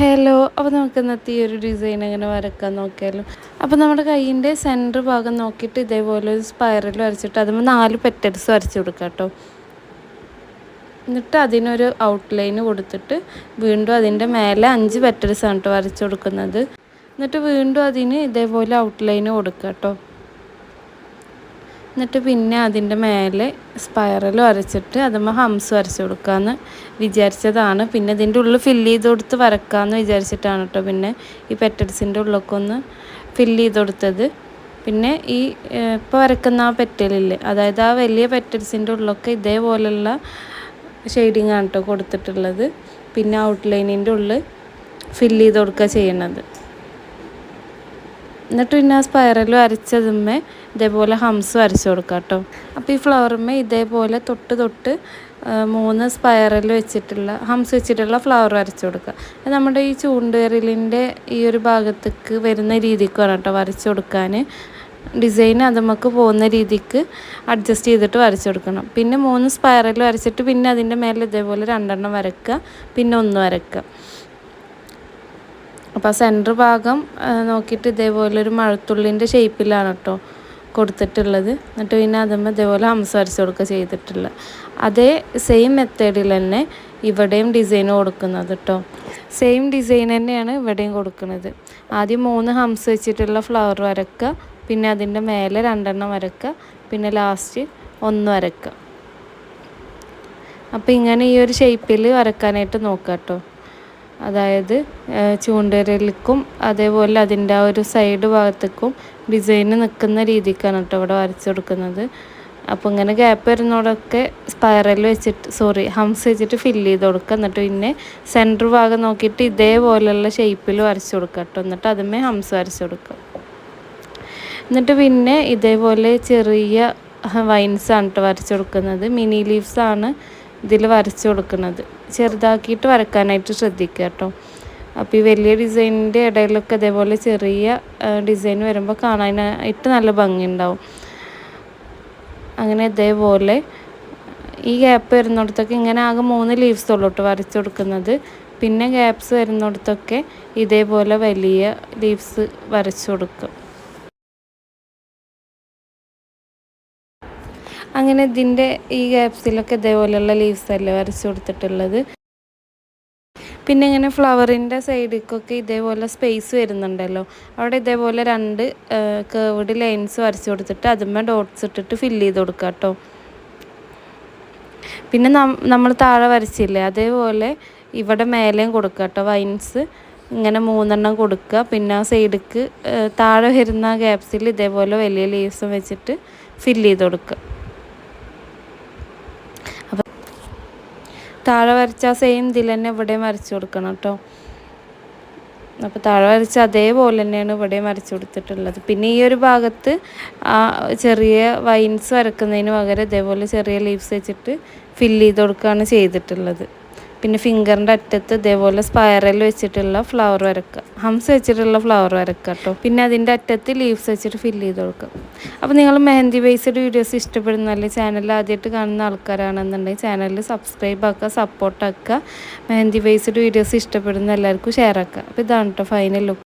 Hello അപ്പോൾ നമുക്ക് ഇന്നത്തെ ഈ ഒരു ഡിസൈൻ എങ്ങനെ വരക്കാൻ നോക്കിയാലും. അപ്പോൾ നമ്മുടെ കയ്യിന്റെ സെന്റർ ഭാഗം നോക്കിയിട്ട് ഇതേപോലെ ഒരു സ്പൈറൽ വരച്ചിട്ട് അതുമ്പോൾ നാല് പെറ്റൽസ് വരച്ച് കൊടുക്കുക കേട്ടോ. എന്നിട്ട് അതിനൊരു ഔട്ട്ലൈൻ കൊടുത്തിട്ട് വീണ്ടും അതിന്റെ മേലെ അഞ്ച് പെറ്റൽസ് ആണ് കേട്ടോ വരച്ച് കൊടുക്കുന്നത്. എന്നിട്ട് വീണ്ടും അതിന് ഇതേപോലെ ഔട്ട്ലൈൻ കൊടുക്കുക കേട്ടോ. എന്നിട്ട് പിന്നെ അതിന്റെ മേലെ സ്പൈറൽ വരച്ചിട്ട് അതുമ്പോൾ ഹംസ് വരച്ച് കൊടുക്കാമെന്ന് വിചാരിച്ചതാണ്. പിന്നെ ഇതിന്റെ ഉള്ളിൽ ഫില്ല് ചെയ്ത് കൊടുത്ത് വരക്കാമെന്ന് വിചാരിച്ചിട്ടാണ് കേട്ടോ പിന്നെ ഈ പെറ്റൽസിന്റെ ഉള്ളൊക്കെ ഒന്ന് ഫില്ല് ചെയ്ത് കൊടുത്തത്. പിന്നെ ഈ ഇപ്പോൾ വരക്കുന്ന ആ പെറ്റലില്ലേ അതായത് ആ വലിയ പെറ്റൽസിന്റെ ഉള്ളൊക്കെ ഇതേപോലെയുള്ള ഷെയ്ഡിങ് ആണ് കേട്ടോ കൊടുത്തിട്ടുള്ളത്. പിന്നെ ഔട്ട്ലൈനിന്റെ ഉള്ളിൽ ഫില്ല് ചെയ്ത് കൊടുക്കുക ചെയ്യണത്. എന്നിട്ട് പിന്നെ ആ സ്പൈറൽ വരച്ചതുമ്മേ ഇതേപോലെ ഹംസ് വരച്ചു കൊടുക്കുക കേട്ടോ അപ്പോൾ ഈ ഫ്ലവറുമ്മേ ഇതേപോലെ തൊട്ട് തൊട്ട് മൂന്ന് സ്പൈറൽ വെച്ചിട്ടുള്ള ഹംസ് വെച്ചിട്ടുള്ള ഫ്ലവർ വരച്ചു കൊടുക്കുക നമ്മുടെ ഈ ചൂണ്ടുവിരലിന്റെ ഈ ഒരു ഭാഗത്തേക്ക് വരുന്ന രീതിക്ക് വേണം കേട്ടോ വരച്ചു കൊടുക്കാൻ. ഡിസൈൻ അത് നമുക്ക് പോകുന്ന രീതിക്ക് അഡ്ജസ്റ്റ് ചെയ്തിട്ട് വരച്ചു കൊടുക്കണം. പിന്നെ മൂന്ന് സ്പൈറൽ വരച്ചിട്ട് പിന്നെ അതിന്റെ മേലെ ഇതേപോലെ രണ്ടെണ്ണം വരക്കുക പിന്നെ ഒന്ന് വരക്കുക അപ്പോൾ സെന്റർ ഭാഗം നോക്കിയിട്ട് ഇതേപോലെ ഒരു മഴത്തുള്ളിന്റെ ഷേപ്പിലാണ് കേട്ടോ കൊടുത്തിട്ടുള്ളത്. എന്നിട്ട് പിന്നെ അതുമ്പോൾ ഇതേപോലെ ഹംസ വരച്ച് കൊടുക്കുക ചെയ്തിട്ടുള്ളത് അതേ സെയിം മെത്തേഡിൽ തന്നെ ഇവിടെയും ഡിസൈൻ കൊടുക്കുന്നത് കേട്ടോ സെയിം ഡിസൈൻ തന്നെയാണ് ഇവിടെയും കൊടുക്കുന്നത്. ആദ്യം മൂന്ന് ഹംസ വെച്ചിട്ടുള്ള ഫ്ലവർ വരക്കുക പിന്നെ അതിന്റെ മേലെ രണ്ടെണ്ണം വരക്കുക പിന്നെ ലാസ്റ്റ് ഒന്ന് വരക്കുക. അപ്പോൾ ഇങ്ങനെ ഈ ഒരു ഷേപ്പിൽ വരക്കാനായിട്ട് നോക്കാം കേട്ടോ അതായത് ചൂണ്ടരലിക്കും അതേപോലെ അതിന്റെ ആ ഒരു സൈഡ് ഭാഗത്തേക്കും ഡിസൈന് നിൽക്കുന്ന രീതിക്കാണ് കേട്ടോ ഇവിടെ വരച്ചു കൊടുക്കുന്നത്. അപ്പോൾ ഇങ്ങനെ ഗ്യാപ്പ് വരുന്നതോടൊക്കെ സ്പൈറൽ വെച്ചിട്ട് സോറി ഹംസ് വെച്ചിട്ട് ഫില്ല് ചെയ്ത് കൊടുക്കുക. എന്നിട്ട് പിന്നെ സെന്റർ ഭാഗം നോക്കിയിട്ട് ഇതേപോലെയുള്ള ഷേപ്പിൽ വരച്ചു കൊടുക്കുക കേട്ടോ. എന്നിട്ട് അതുമേ ഹംസ് വരച്ചു കൊടുക്കുക. എന്നിട്ട് പിന്നെ ഇതേപോലെ ചെറിയ വൈൻസാണ് കേട്ടോ വരച്ചു കൊടുക്കുന്നത്. മിനി ലീവ്സാണ്. ഇതിൽ വരച്ച് കൊടുക്കുന്നത്. ചെറുതാക്കിയിട്ട് വരക്കാനായിട്ട് ശ്രദ്ധിക്കുക കേട്ടോ. അപ്പോൾ ഈ വലിയ ഡിസൈനിന്റെ ഇടയിലൊക്കെ ഇതേപോലെ ചെറിയ ഡിസൈൻ വരുമ്പോൾ കാണാനായിട്ട് നല്ല ഭംഗി ഉണ്ടാവും അങ്ങനെ ഇതേപോലെ ഈ ഗ്യാപ്പ് വരുന്നിടത്തൊക്കെ ഇങ്ങനെ ആകെ മൂന്ന് ലീവ്സ് ഉള്ളൂട്ട് വരച്ചു കൊടുക്കുന്നത്. പിന്നെ ഗ്യാപ്സ് വരുന്നിടത്തൊക്കെ ഇതേപോലെ വലിയ ലീവ്സ് വരച്ചു കൊടുക്കും. അങ്ങനെ ഇതിന്റെ ഈ ഗ്യാപ്സിലൊക്കെ ഇതേപോലെയുള്ള ലീവ്സ് അല്ലേ വരച്ചു കൊടുത്തിട്ടുള്ളത്. പിന്നെ ഇങ്ങനെ ഫ്ലവറിന്റെ സൈഡിലേക്കൊക്കെ ഇതേപോലെ സ്പേസ് വരുന്നുണ്ടല്ലോ. അവിടെ ഇതേപോലെ രണ്ട് കേവഡ് ലൈൻസ് വരച്ചു കൊടുത്തിട്ട് അതുമ്മേ ഡോട്ട്സ് ഇട്ടിട്ട് ഫില്ല് ചെയ്ത് കൊടുക്കുക കേട്ടോ പിന്നെ നമ്മൾ താഴെ വരച്ചില്ലേ അതേപോലെ ഇവിടെ മേലെയും കൊടുക്കുക കേട്ടോ വൈൻസ് ഇങ്ങനെ മൂന്നെണ്ണം കൊടുക്കുക പിന്നെ ആ സൈഡിക്ക് താഴെ വരുന്ന ഗ്യാപ്സിൽ ഇതേപോലെ വലിയ ലീവ്സും വെച്ചിട്ട് ഫില്ല് ചെയ്ത് കൊടുക്കുക താഴെ വരച്ച സെയിം ഇതിൽ തന്നെ ഇവിടെയും വരച്ചു കൊടുക്കണം കേട്ടോ അപ്പോൾ താഴെ വരച്ച അതേപോലെ തന്നെയാണ് ഇവിടെ വരച്ചു കൊടുത്തിട്ടുള്ളത്. പിന്നെ ഈ ഒരു ഭാഗത്ത് ചെറിയ വൈൻസ് വരക്കുന്നതിന് പകരം ഇതേപോലെ ചെറിയ ലീവ്സ് വെച്ചിട്ട് ഫില്ല് ചെയ്ത് കൊടുക്കുകയാണ് ചെയ്തിട്ടുള്ളത്. പിന്നെ ഫിംഗറിന്റെ അറ്റത്ത് ഇതേപോലെ സ്പൈറൽ വെച്ചിട്ടുള്ള ഫ്ലവർ വരക്കുക. ഹംസ് വെച്ചിട്ടുള്ള ഫ്ലവർ വരക്കുക കേട്ടോ. പിന്നെ അതിന്റെ അറ്റത്ത് ലീവ്സ് വെച്ചിട്ട് ഫില്ല് ചെയ്ത് കൊടുക്കുക. അപ്പോൾ നിങ്ങൾ മെഹന്തി ബേസ്ഡ് വീഡിയോസ് ഇഷ്ടപ്പെടുന്നല്ലേ ചാനൽ ആദ്യമായിട്ട് കാണുന്ന ആൾക്കാരാണെന്നുണ്ടെങ്കിൽ ചാനൽ സബ്സ്ക്രൈബ് ആക്കുക സപ്പോർട്ട് ആക്കുക. മെഹന്തി ബേസ്ഡ് വീഡിയോസ് ഇഷ്ടപ്പെടുന്ന എല്ലാവർക്കും ഷെയർ ആക്കുക. അപ്പോൾ ഇതാണ് കേട്ടോ ഫൈനൽ ലുക്ക്